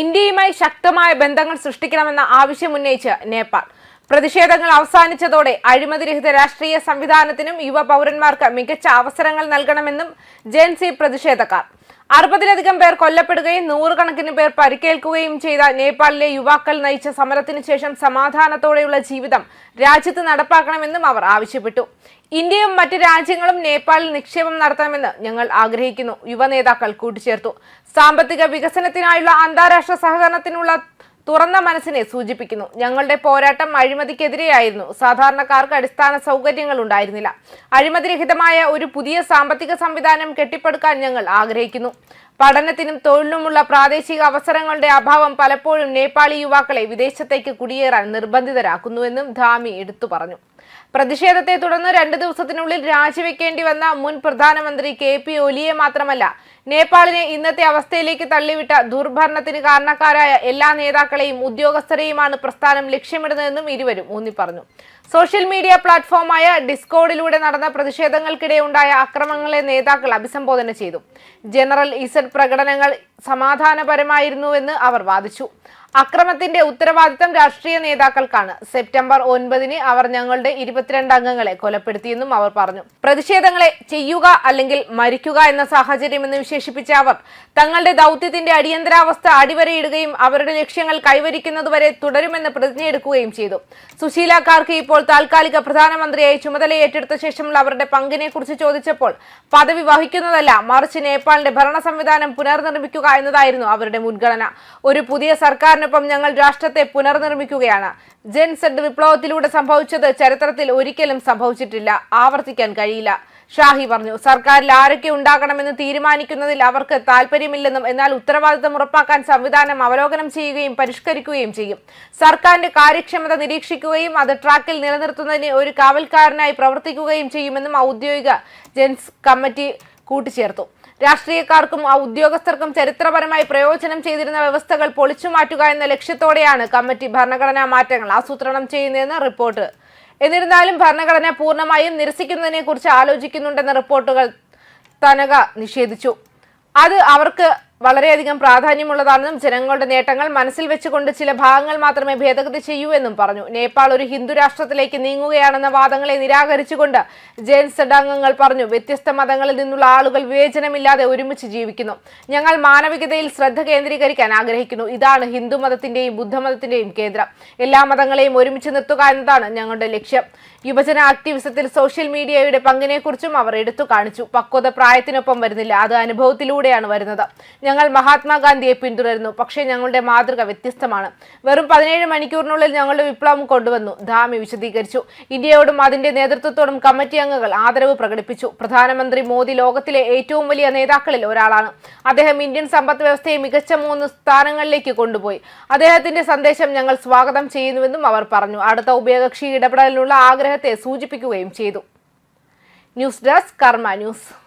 ഇന്ത്യയുമായി ശക്തമായ ബന്ധങ്ങൾ സൃഷ്ടിക്കണമെന്ന ആവശ്യം ഉന്നയിച്ച് നേപ്പാൾ. പ്രതിഷേധങ്ങൾ അവസാനിച്ചതോടെ അഴിമതിരഹിത രാഷ്ട്രീയ സംവിധാനത്തിനും യുവ പൗരന്മാർക്ക് മികച്ച അവസരങ്ങൾ നൽകണമെന്നും ജെൻസി പ്രതിഷേധക്കാർ അറുപതിലധികം പേർ കൊല്ലപ്പെടുകയും നൂറുകണക്കിന് പേർ പരിക്കേൽക്കുകയും ചെയ്ത നേപ്പാളിലെ യുവാക്കൾ നയിച്ച സമരത്തിന് ശേഷം സമാധാനത്തോടെയുള്ള ജീവിതം രാജ്യത്ത് നടപ്പാക്കണമെന്നും അവർ ആവശ്യപ്പെട്ടു. ഇന്ത്യയും മറ്റ് രാജ്യങ്ങളും നേപ്പാളിൽ നിക്ഷേപം നടത്തണമെന്ന് ഞങ്ങൾ ആഗ്രഹിക്കുന്നു. യുവനേതാക്കൾ കൂട്ടിച്ചേർത്തു. സാമ്പത്തിക വികസനത്തിനായുള്ള അന്താരാഷ്ട്ര സഹകരണത്തിനുള്ള തുറന്ന മനസ്സിനെ സൂചിപ്പിക്കുന്നു. ഞങ്ങളുടെ പോരാട്ടം അഴിമതിക്കെതിരെയായിരുന്നു. സാധാരണക്കാർക്ക് അടിസ്ഥാന സൗകര്യങ്ങൾ ഉണ്ടായിരുന്നില്ല. അഴിമതിരഹിതമായ ഒരു പുതിയ സാമ്പത്തിക സംവിധാനം കെട്ടിപ്പടുക്കാൻ ഞങ്ങൾ ആഗ്രഹിക്കുന്നു. പഠനത്തിനും തൊഴിലിനുമുള്ള പ്രാദേശിക അവസരങ്ങളുടെ അഭാവം പലപ്പോഴും നേപ്പാളി യുവാക്കളെ വിദേശത്തേക്ക് കുടിയേറാൻ നിർബന്ധിതരാക്കുന്നുവെന്നും ധാമി എടുത്തു പറഞ്ഞു. പ്രതിഷേധത്തെ തുടർന്ന് രണ്ടു ദിവസത്തിനുള്ളിൽ രാജിവെക്കേണ്ടി വന്ന മുൻ പ്രധാനമന്ത്രി കെ പി ഒലിയെ മാത്രമല്ല നേപ്പാളിനെ ഇന്നത്തെ അവസ്ഥയിലേക്ക് തള്ളിവിട്ട ദുർഭരണത്തിന് കാരണക്കാരായ എല്ലാ നേതാക്കളെയും ഉദ്യോഗസ്ഥരെയുമാണ് പ്രസ്ഥാനം ലക്ഷ്യമിടുന്നതെന്നും ഇരുവരും ഊന്നിപ്പറഞ്ഞു. സോഷ്യൽ മീഡിയ പ്ലാറ്റ്ഫോമായ ഡിസ്കോഡിലൂടെ നടന്ന പ്രതിഷേധങ്ങൾക്കിടെ ഉണ്ടായ അക്രമങ്ങളെ നേതാക്കൾ അഭിസംബോധന ചെയ്തു. ജനറൽ ഇസഡ് പ്രകടനങ്ങൾ സമാധാനപരമായിരുന്നുവെന്ന് അവർ വാദിച്ചു. അക്രമത്തിന്റെ ഉത്തരവാദിത്തം രാഷ്ട്രീയ നേതാക്കൾക്കാണ്. സെപ്റ്റംബർ ഒൻപതിന് അവർ ഞങ്ങളുടെ ഇരുപത്തിരണ്ട് അംഗങ്ങളെ കൊലപ്പെടുത്തിയെന്നും അവർ പറഞ്ഞു. പ്രതിഷേധങ്ങളെ ചെയ്യുക അല്ലെങ്കിൽ മരിക്കുക എന്ന സാഹചര്യമെന്ന് വിശേഷിപ്പിച്ച അവർ തങ്ങളുടെ ദൗത്യത്തിന്റെ അടിയന്തരാവസ്ഥ അടിവരയിടുകയും അവരുടെ ലക്ഷ്യങ്ങൾ കൈവരിക്കുന്നതുവരെ തുടരുമെന്ന് പ്രതിജ്ഞയെടുക്കുകയും ചെയ്തു. സുശീല ഇപ്പോൾ താൽക്കാലിക പ്രധാനമന്ത്രിയായി ചുമതല ഏറ്റെടുത്ത ശേഷമുള്ള അവരുടെ പങ്കിനെ കുറിച്ച് ചോദിച്ചപ്പോൾ പദവി വഹിക്കുന്നതല്ല മറിച്ച് നേപ്പാളിന്റെ ഭരണ സംവിധാനം പുനർനിർമ്മിക്കുക എന്നതായിരുന്നു അവരുടെ മുൻഗണന. ഒരു പുതിയ സർക്കാരിനൊപ്പം ഞങ്ങൾ രാഷ്ട്രത്തെ പുനർനിർമ്മിക്കുകയാണ്. ജെൻ സെഡ് വിപ്ലവത്തിലൂടെ സംഭവിച്ചത് ചരിത്രത്തിൽ ഒരിക്കലും സംഭവിച്ചിട്ടില്ല. ആവർത്തിക്കാൻ കഴിയില്ല. ഷാഹി പറഞ്ഞു സർക്കാരിൽ ആരൊക്കെ ഉണ്ടാകണമെന്ന് തീരുമാനിക്കുന്നതിൽ അവർക്ക് താല്പര്യമില്ലെന്നും എന്നാൽ ഉത്തരവാദിത്തം ഉറപ്പാക്കാൻ സംവിധാനം അവലോകനം ചെയ്യുകയും പരിഷ്കരിക്കുകയും ചെയ്യും. സർക്കാരിന്റെ കാര്യക്ഷമത നിരീക്ഷിക്കുകയും അത് ട്രാക്കിൽ നിലനിർത്തുന്നതിന് ഒരു കാവൽക്കാരനായി പ്രവർത്തിക്കുകയും ചെയ്യുമെന്നും ഔദ്യോഗിക ജെൻസ് കമ്മിറ്റി കൂട്ടിച്ചേർത്തു. രാഷ്ട്രീയക്കാർക്കും ഉദ്യോഗസ്ഥർക്കും ചരിത്രപരമായി പ്രയോജനം ചെയ്തിരുന്ന വ്യവസ്ഥകൾ പൊളിച്ചു മാറ്റുക എന്ന ലക്ഷ്യത്തോടെയാണ് കമ്മിറ്റി ഭരണഘടനാ മാറ്റങ്ങൾ ആസൂത്രണം ചെയ്യുന്നതെന്ന് റിപ്പോർട്ട്. എന്നിരുന്നാലും ഭരണഘടന പൂർണമായും നിരസിക്കുന്നതിനെ കുറിച്ച് ആലോചിക്കുന്നുണ്ടെന്ന റിപ്പോർട്ടുകൾ തനക നിഷേധിച്ചു. അത് അവർക്ക് വളരെയധികം പ്രാധാന്യമുള്ളതാണെന്നും ജനങ്ങളുടെ നേട്ടങ്ങൾ മനസ്സിൽ വെച്ചുകൊണ്ട് ചില ഭാഗങ്ങൾ മാത്രമേ ഭേദഗതി ചെയ്യൂ എന്നും പറഞ്ഞു. നേപ്പാൾ ഒരു ഹിന്ദു രാഷ്ട്രത്തിലേക്ക് നീങ്ങുകയാണെന്ന വാദങ്ങളെ നിരാകരിച്ചുകൊണ്ട് ജെയിൻ സഡാംഗങ്ങൾ പറഞ്ഞു വ്യത്യസ്ത മതങ്ങളിൽ നിന്നുള്ള ആളുകൾ വിവേചനമില്ലാതെ ഒരുമിച്ച് ജീവിക്കുന്നു. ഞങ്ങൾ മാനവികതയിൽ ശ്രദ്ധ കേന്ദ്രീകരിക്കാൻ ആഗ്രഹിക്കുന്നു. ഇതാണ് ഹിന്ദു മതത്തിന്റെയും ബുദ്ധമതത്തിന്റെയും കേന്ദ്രം. എല്ലാ മതങ്ങളെയും ഒരുമിച്ച് നിർത്തുക എന്നതാണ് ഞങ്ങളുടെ ലക്ഷ്യം. യുവജന ആക്ടിവിസത്തിൽ സോഷ്യൽ മീഡിയയുടെ പങ്കിനെക്കുറിച്ചും അവർ എടുത്തു കാണിച്ചു. പക്വത പ്രായത്തിനൊപ്പം വരുന്നില്ല. അത് അനുഭവത്തിലൂടെയാണ് വരുന്നത്. ഞങ്ങൾ മഹാത്മാഗാന്ധിയെ പിന്തുടരുന്നു. പക്ഷേ ഞങ്ങളുടെ മാതൃക വ്യത്യസ്തമാണ്. വെറും പതിനേഴ് മണിക്കൂറിനുള്ളിൽ ഞങ്ങളുടെ വിപ്ലവം കൊണ്ടുവന്നു. ധാമി വിശദീകരിച്ചു. ഇന്ത്യയോടും അതിന്റെ നേതൃത്വത്തോടും കമ്മിറ്റി അംഗങ്ങൾ ആദരവ് പ്രകടിപ്പിച്ചു. പ്രധാനമന്ത്രി മോദി ലോകത്തിലെ ഏറ്റവും വലിയ നേതാക്കളിൽ ഒരാളാണ്. അദ്ദേഹം ഇന്ത്യൻ സമ്പദ് വ്യവസ്ഥയെ മികച്ച മൂന്ന് സ്ഥാനങ്ങളിലേക്ക് കൊണ്ടുപോയി. അദ്ദേഹത്തിന്റെ സന്ദേശം ഞങ്ങൾ സ്വാഗതം ചെയ്യുന്നുവെന്നും അവർ പറഞ്ഞു. അടുത്ത ഉഭയകക്ഷി ഇടപെടലിനുള്ള ആഗ്രഹത്തെ സൂചിപ്പിക്കുകയും ചെയ്തു. News desk Karma news.